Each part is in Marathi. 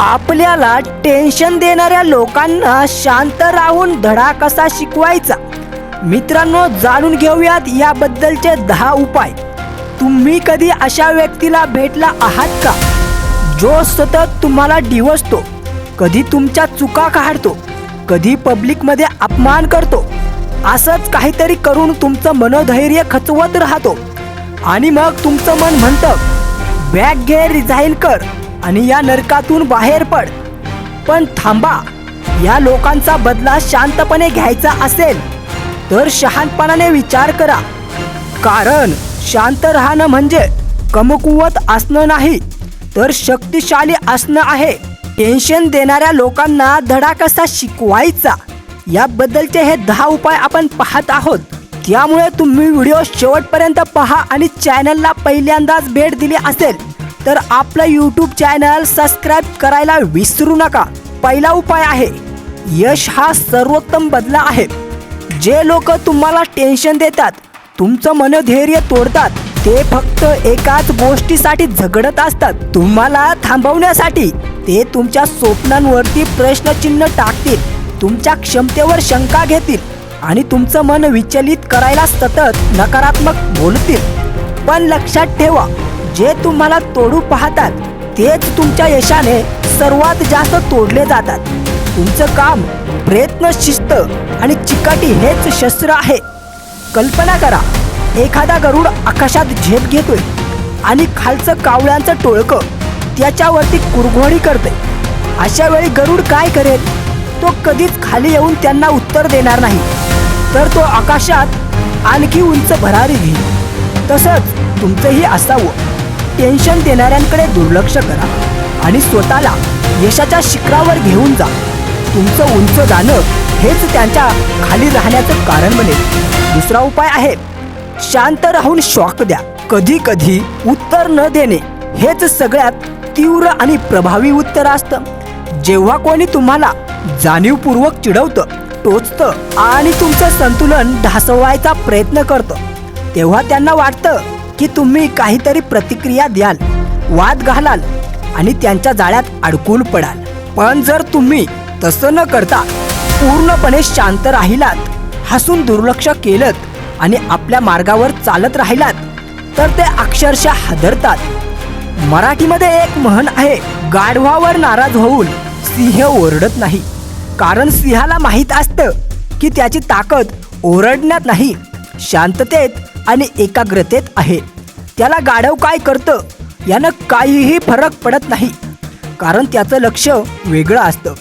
आपल्याला टेन्शन देणाऱ्या लोकांना शांत राहून धडा कसा शिकवायचा? मित्रांनो जाणून घेऊयात याबद्दलचे दहा उपाय. तुम्ही कधी अशा व्यक्तीला भेटला आहात का? जो सतत तुम्हाला डिवसतो कधी तुमच्या चुका काढतो कधी पब्लिकमध्ये अपमान करतो असंच काहीतरी करून तुमचं मनोधैर्य खचवत राहतो. आणि मग तुमचं मन म्हणतं बॅग घे रिझाईन कर. आणि या नरकातून बाहेर पड. पण थांबा या लोकांचा बदला शांतपणे घ्यायचा असेल तर शहाणपणाने विचार करा. कारण शांत राहणं म्हणजे कमकुवत असणं नाही तर शक्तिशाली असणं आहे. टेन्शन देणाऱ्या लोकांना धडा कसा शिकवायचा? याबद्दलचे हे दहा उपाय आपण पाहत आहोत. त्यामुळे तुम्ही व्हिडिओ शेवटपर्यंत पहा आणि चॅनलला पहिल्यांदाच भेट दिली असेल. तर आपलं यूट्यूब चॅनल सबस्क्राईब करायला विसरू नका. पहिला उपाय आहे यश हा सर्वोत्तम बदला आहे. जे लोक तुम्हाला टेन्शन देतात तुमचं मनधैर्य तोडतात ते फक्त एकाच गोष्टीसाठी झगडत असतात. तुम्हाला थांबवण्यासाठी ते तुमच्या स्वप्नांवरती प्रश्नचिन्ह टाकतील तुमच्या क्षमतेवर शंका घेतील आणि तुमचं मन विचलित करायला सतत नकारात्मक बोलतील. पण लक्षात ठेवा जे तुम्हाला तोडू पाहतात तेच तुमच्या यशाने सर्वात जास्त तोडले जातात. तुमचं काम प्रयत्न शिस्त आणि चिकाटी हेच शस्त्र आहे. कल्पना करा एखादा गरुड आकाशात झेप घेतोय आणि खालचं कावळ्यांचं टोळकं त्याच्यावरती कुरघोडी करते अशा वेळी गरुड काय करेल? तो कधीच खाली येऊन त्यांना उत्तर देणार नाही. तर तो आकाशात आणखी उंच भरारी घेईल. तसंच तुमचंही असावं. टेन्शन देणाऱ्यांकडे दुर्लक्ष करा आणि स्वतःला यशाच्या शिखरावर घेऊन जा. तुमचं उंच जाणं हेच त्यांच्या खाली राहण्याचं कारण बनेल. दुसरा उपाय आहे शांत राहून शॉक द्या कधी कधी उत्तर न देणे हेच सगळ्यात तीव्र आणि प्रभावी उत्तर असतं. जेव्हा कोणी तुम्हाला जाणीवपूर्वक चिडवतं टोचतं आणि तुमचं संतुलन ढासवायचा प्रयत्न करतं तेव्हा त्यांना वाटतं की तुम्ही काहीतरी प्रतिक्रिया द्याल वाद घालाल आणि त्यांच्या जाळ्यात अडकून पडाल. पण जर तुम्ही तसं न करता पूर्णपणे शांत राहिलात हसून दुर्लक्ष केलं आणि आपल्या मार्गावर चालत राहिलात तर ते अक्षरशः हादरतात. मराठीमध्ये एक म्हण आहे गाढवावर नाराज होऊन सिंह ओरडत नाही. कारण सिंहाला माहीत असतं की त्याची ताकद ओरडण्यात नाही शांततेत आणि एकाग्रतेत आहे. त्याला गाढव काय करतं? यानं काहीही फरक पडत नाही. कारण त्याचं लक्ष वेगळं असतं.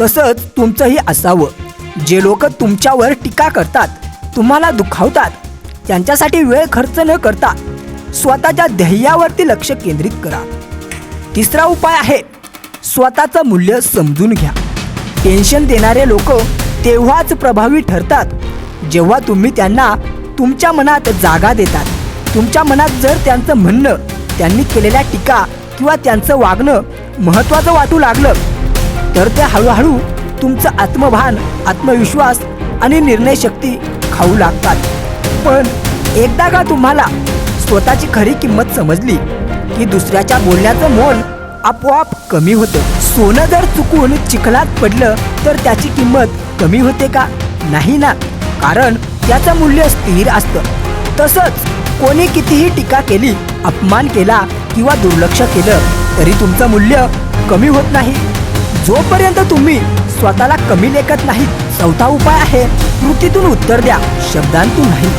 तसंच तुमचंही असावं. जे लोक तुमच्यावर टीका करतात तुम्हाला दुखावतात त्यांच्यासाठी वेळ खर्च न करता स्वतःच्या ध्येयावरती लक्ष केंद्रित करा. तिसरा उपाय आहे स्वतःचं मूल्य समजून घ्या. टेन्शन देणारे लोक तेव्हाच प्रभावी ठरतात जेव्हा तुम्ही त्यांना तुमच्या मनात जागा देतात. तुमच्या मनात जर त्यांचं म्हणणं त्यांनी केलेल्या टीका किंवा त्यांचं वागणं महत्त्वाचं वाटू लागलं तर ते हळूहळू तुमचं आत्मभान आत्मविश्वास आणि निर्णय शक्ती खाऊ लागतात. पण एकदा का तुम्हाला स्वतःची खरी किंमत समजली की दुसऱ्याच्या बोलण्याचं मोल आपोआप कमी होतं? सोनं जर चुकून चिखलात पडलं तर त्याची किंमत कमी होते का? नाही ना. कारण त्याचं मूल्य स्थिर असतं. तसंच कोणी कितीही टीका केली अपमान केला किंवा दुर्लक्ष केलं तरी तुमचं मूल्य कमी होत नाही. जोपर्यंत तुम्ही स्वतःला कमी लेखत नाही चौथा उपाय आहे कृतीतून उत्तर द्या शब्दांतून नाही.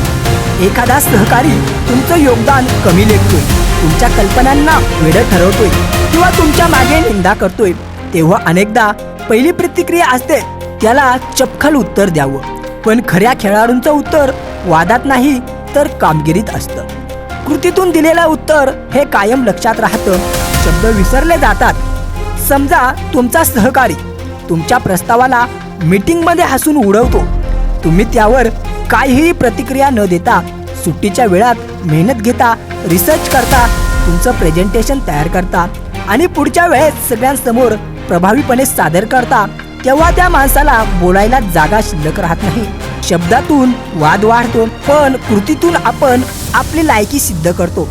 एखादा सहकारी तुमचं योगदान कमी लेखतोय तुमच्या कल्पनांना वेळ ठरवतोय किंवा तुमच्या मागे निंदा करतोय तेव्हा अनेकदा पहिली प्रतिक्रिया असते त्याला चपखल उत्तर द्यावं. पण खऱ्या खेळाडूंचं उत्तर वादात नाही तर कामगिरीत असतं. कृतीतून दिलेलं उत्तर हे कायम लक्षात राहतं. शब्द विसरले जातात. समजा तुमचा सहकारी तुमच्या प्रस्तावाला मीटिंगमध्ये हसून उडवतो. तुम्ही त्यावर काहीही प्रतिक्रिया न देता सुट्टीच्या वेळात मेहनत घेता रिसर्च करता तुमचं प्रेझेंटेशन तयार करता आणि पुढच्या वेळेस सगळ्यांसमोर प्रभावीपणे सादर करता तेव्हा त्या माणसाला बोलायला जागा शिल्लक राहत नाही. शब्दातून वाद वाढतो पण कृतीतून आपण आपली लायकी सिद्ध करतो.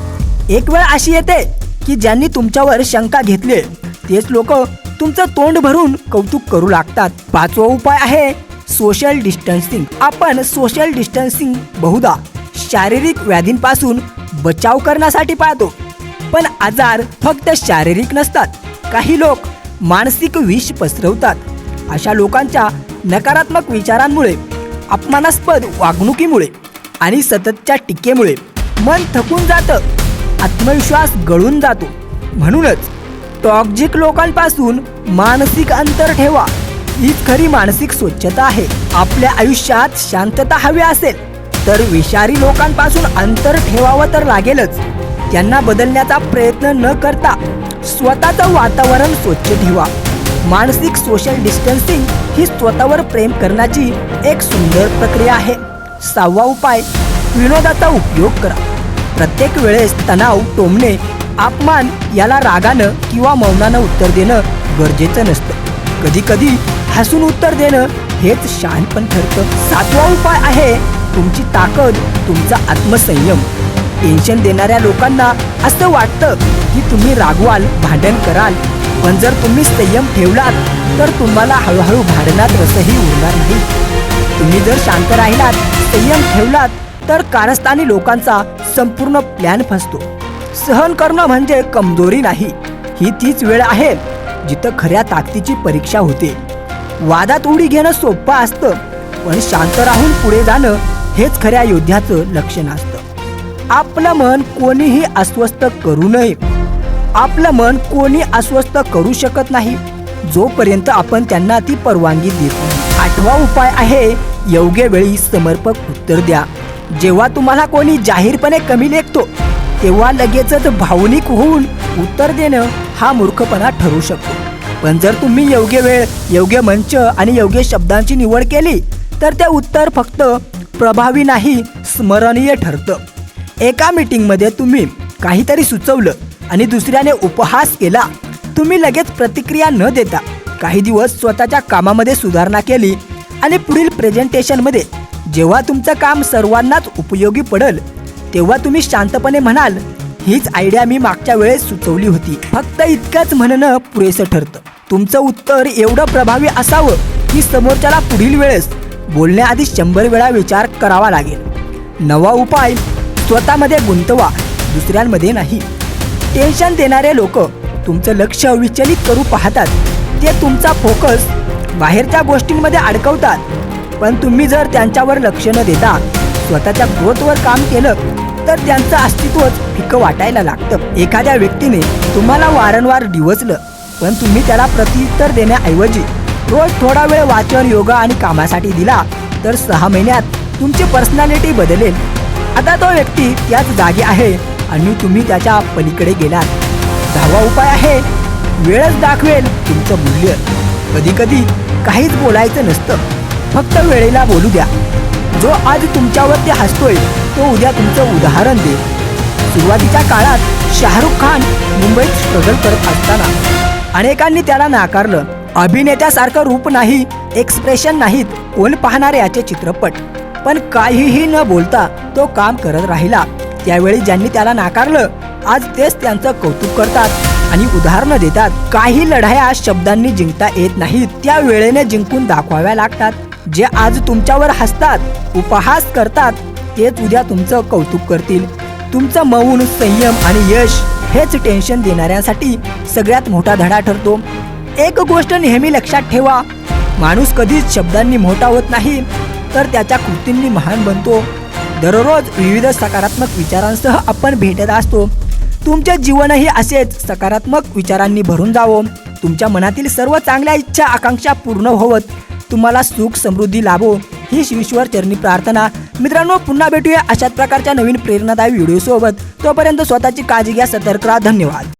एक वेळ अशी येते की ज्यांनी तुमच्यावर शंका घेतली तेच लोक तुमचं तोंड भरून कौतुक करू लागतात. पाचवा उपाय आहे सोशल डिस्टन्सिंग आपण सोशल डिस्टन्सिंग बहुधा शारीरिक व्याधींपासून बचाव करण्यासाठी पाळतो. पण आजार फक्त शारीरिक नसतात. काही लोक मानसिक विष पसरवतात. अशा लोकांच्या नकारात्मक विचारांमुळे अपमानास्पद वागणुकीमुळे आणि सततच्या टीकेमुळे मन थकून जातं आत्मविश्वास गळून जातो. म्हणूनच टॉक्झिक लोकांपासून मानसिक अंतर ठेवा. हीच खरी मानसिक स्वच्छता आहे. आपल्या आयुष्यात शांतता हवी असेल तर विषारी लोकांपासून अंतर ठेवावं तर लागेलच. त्यांना बदलण्याचा प्रयत्न न करता स्वतःचं वातावरण स्वच्छ ठेवा. मानसिक सोशल डिस्टन्सिंग ही स्वतःवर प्रेम करण्याची एक सुंदर प्रक्रिया आहे. सहावा उपाय विनोदाचा उपयोग करा. प्रत्येक वेळेस तणाव टोमणे अपमान याला रागानं किंवा मौनानं उत्तर देणं गरजेचं नसतं. कधी कधी हसून उत्तर देणं हेच शानपण ठरतं. सातवा उपाय आहे तुमची ताकद तुमचा आत्मसंयम. टेन्शन देणाऱ्या लोकांना असं वाटतं की तुम्ही रागवाल भांडण कराल पण जर तुम्ही संयम ठेवलात तर तुम्हाला हळूहळू भांडणात रसही उरणार नाही. तुम्ही जर शांत राहिलात संयम ठेवलात तर कारस्थानी लोकांचा संपूर्ण प्लॅन फसतो. सहन करणं म्हणजे कमजोरी नाही. ही तीच वेळ आहे जिथं खऱ्या ताकदीची परीक्षा होते. वादात उडी घेणं सोपं असतं पण शांत राहून पुढे जाणं हेच खऱ्या योद्ध्याचं लक्षण असतं. आपलं मन कोणीही अस्वस्थ करू नये. आपलं मन कोणी अस्वस्थ करू शकत नाही. जोपर्यंत आपण त्यांना ती परवानगी देत आठवा उपाय आहे योग्य वेळी समर्पक उत्तर द्या. जेव्हा तुम्हाला कोणी जाहीरपणे कमी लेखतो तेव्हा लगेचच भावनिक होऊन उत्तर देणं हा मूर्खपणा ठरू शकतो. पण जर तुम्ही योग्य वेळ योग्य मंच आणि योग्य शब्दांची निवड केली तर ते उत्तर फक्त प्रभावी नाही स्मरणीय ठरतं. एका मीटिंगमध्ये तुम्ही काहीतरी सुचवलं आणि दुसऱ्याने उपहास केला. तुम्ही लगेच प्रतिक्रिया न देता काही दिवस स्वतःच्या कामामध्ये सुधारणा केली आणि पुढील प्रेझेंटेशनमध्ये जेव्हा तुमचं काम सर्वांनाच उपयोगी पडेल तेव्हा तुम्ही शांतपणे म्हणाल हीच आयडिया मी मागच्या वेळेस सुचवली होती. फक्त इतकंच म्हणणं पुरेसं ठरतं. तुमचं उत्तर एवढं प्रभावी असावं की समोरच्याला पुढील वेळेस बोलण्याआधी शंभर वेळा विचार करावा लागेल. नवा उपाय स्वतःमध्ये गुंतवा दुसऱ्यांमध्ये नाही. टेन्शन देणारे लोक तुमचं लक्ष विचलित करू पाहतात. ते तुमचा फोकस बाहेरच्या गोष्टींमध्ये अडकवतात. पण तुम्ही जर त्यांच्यावर लक्ष न देता स्वतःच्या ग्रोथवर काम केलं तर त्यांचं अस्तित्वच फिकं वाटायला लागतं. एखाद्या व्यक्तीने तुम्हाला वारंवार डिवचलं पण तुम्ही त्याला प्रत्युत्तर देण्याऐवजी रोज थोडा वेळ वाचन योगा आणि कामासाठी दिला तर सहा महिन्यात तुमची पर्सनॅलिटी बदलेल. आता तो व्यक्ती त्याच जागी आहे आणि तुम्ही त्याच्या पलीकडे गेलात. दहावा उपाय आहे वेळच दाखवेल तुमचं मूल्य. कधी कधी काहीच बोलायचं नसतं. फक्त वेळेला बोलू द्या. जो आज तुमच्यावरती हसतोय तो उद्या तुमचं उदाहरण दे सुरुवातीच्या काळात शाहरुख खान मुंबईत स्ट्रगल करत असताना अनेकांनी त्याला नाकारलं. अभिनेत्यासारखं रूप नाही एक्सप्रेशन नाहीत कोण पाहणार याचे चित्रपट? पण काहीही न बोलता तो काम करत राहिला. त्यावेळी ज्यांनी त्याला नाकारलं आज तेच त्यांचं कौतुक करतात आणि उदाहरणं देतात. काही लढाया शब्दांनी जिंकता येत नाहीत. त्या वेळेने जिंकून दाखवाव्या लागतात. जे आज तुमच्यावर हसतात उपहास करतात तेच उद्या तुमचं कौतुक करतील. तुमचं मौन संयम आणि यश हेच टेन्शन देणाऱ्यांसाठी सगळ्यात मोठा धडा ठरतो. एक गोष्ट नेहमी लक्षात ठेवा. माणूस कधीच शब्दांनी मोठा होत नाही तर त्याच्या कृतींनी महान बनतो. दररोज विविध सकारात्मक विचारांसह आपण भेटत असतो. तुमचे जीवनही असेच सकारात्मक विचारांनी भरून जावो. तुमच्या मनातील सर्व चांगल्या इच्छा आकांक्षा पूर्ण होवत. तुम्हाला सुख समृद्धी लाभो. ही ईश्वर चरणी प्रार्थना. मित्रांनो पुन्हा भेटूया अशाच प्रकारच्या नवीन प्रेरणादायी व्हिडिओसोबत. तोपर्यंत स्वतःची काळजी घ्या सतर्क राहा. धन्यवाद.